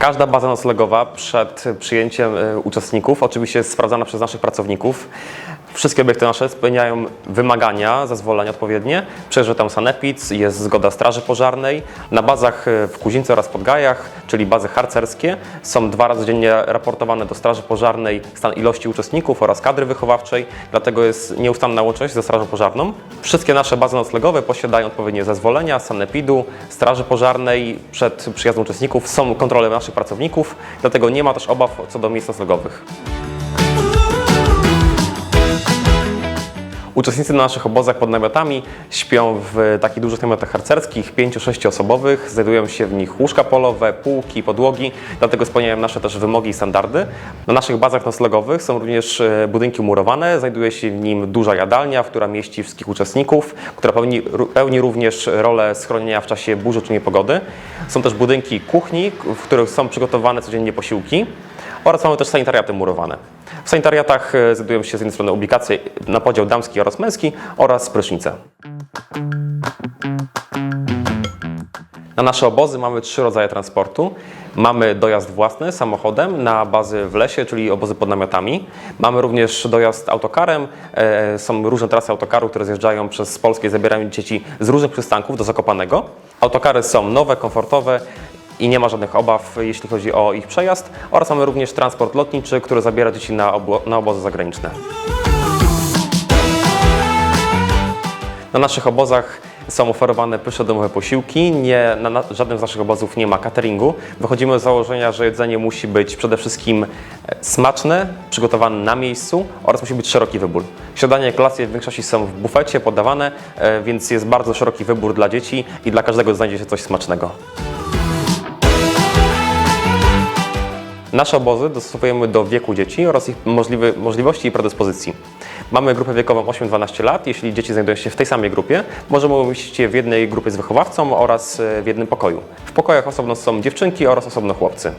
Każda baza noclegowa przed przyjęciem e, uczestników oczywiście jest sprawdzana przez naszych pracowników. Wszystkie obiekty nasze spełniają wymagania, zezwolenia odpowiednie. Przejeżdża tam sanepid, jest zgoda Straży Pożarnej. Na bazach e, w Kuzińce oraz Podgajach, czyli bazy harcerskie, są dwa razy dziennie raportowane do Straży Pożarnej stan ilości uczestników oraz kadry wychowawczej, dlatego jest nieustanna łączność ze Strażą Pożarną. Wszystkie nasze bazy noclegowe posiadają odpowiednie zezwolenia sanepidu, Straży Pożarnej przed przyjazdem uczestników. Są kontrole naszych pracowników, dlatego nie ma też obaw co do miejsc noclegowych. Uczestnicy na naszych obozach pod namiotami śpią w takich dużych namiotach harcerskich, 5-6 osobowych. Znajdują się w nich łóżka polowe, półki, podłogi, dlatego spełniają nasze też wymogi i standardy. Na naszych bazach noclegowych są również e, budynki murowane. Znajduje się w nim duża jadalnia, która mieści wszystkich uczestników, która pełni, pełni również rolę schronienia w czasie burzy czy niepogody. Są też budynki kuchni, w których są przygotowane codziennie posiłki oraz mamy też sanitariaty murowane. W sanitariatach e, znajdują się z jednej strony ubikacje na podział damski oraz męski oraz prysznice. Na nasze obozy mamy trzy rodzaje transportu. Mamy dojazd własny samochodem na bazy w lesie, czyli obozy pod namiotami. Mamy również dojazd autokarem. E, Są różne trasy autokaru, które zjeżdżają przez Polskę i zabierają dzieci z różnych przystanków do Zakopanego. Autokary są nowe, komfortowe i nie ma żadnych obaw, jeśli chodzi o ich przejazd. Oraz mamy również transport lotniczy, który zabiera dzieci na, obo- na obozy zagraniczne. Na naszych obozach są oferowane pyszne domowe posiłki. Nie, na, na żadnym z naszych obozów nie ma cateringu. Wychodzimy z założenia, że jedzenie musi być przede wszystkim e, smaczne, przygotowane na miejscu oraz musi być szeroki wybór. Śniadania i kolacje w większości są w bufecie podawane, e, więc jest bardzo szeroki wybór dla dzieci i dla każdego znajdzie się coś smacznego. Nasze obozy dostosowujemy do wieku dzieci oraz ich możliwy, możliwości i predyspozycji. Mamy grupę wiekową 8-12 lat. Jeśli dzieci znajdują się w tej samej grupie, możemy umieścić je w jednej grupie z wychowawcą oraz e, w jednym pokoju. W pokojach osobno są dziewczynki oraz osobno chłopcy.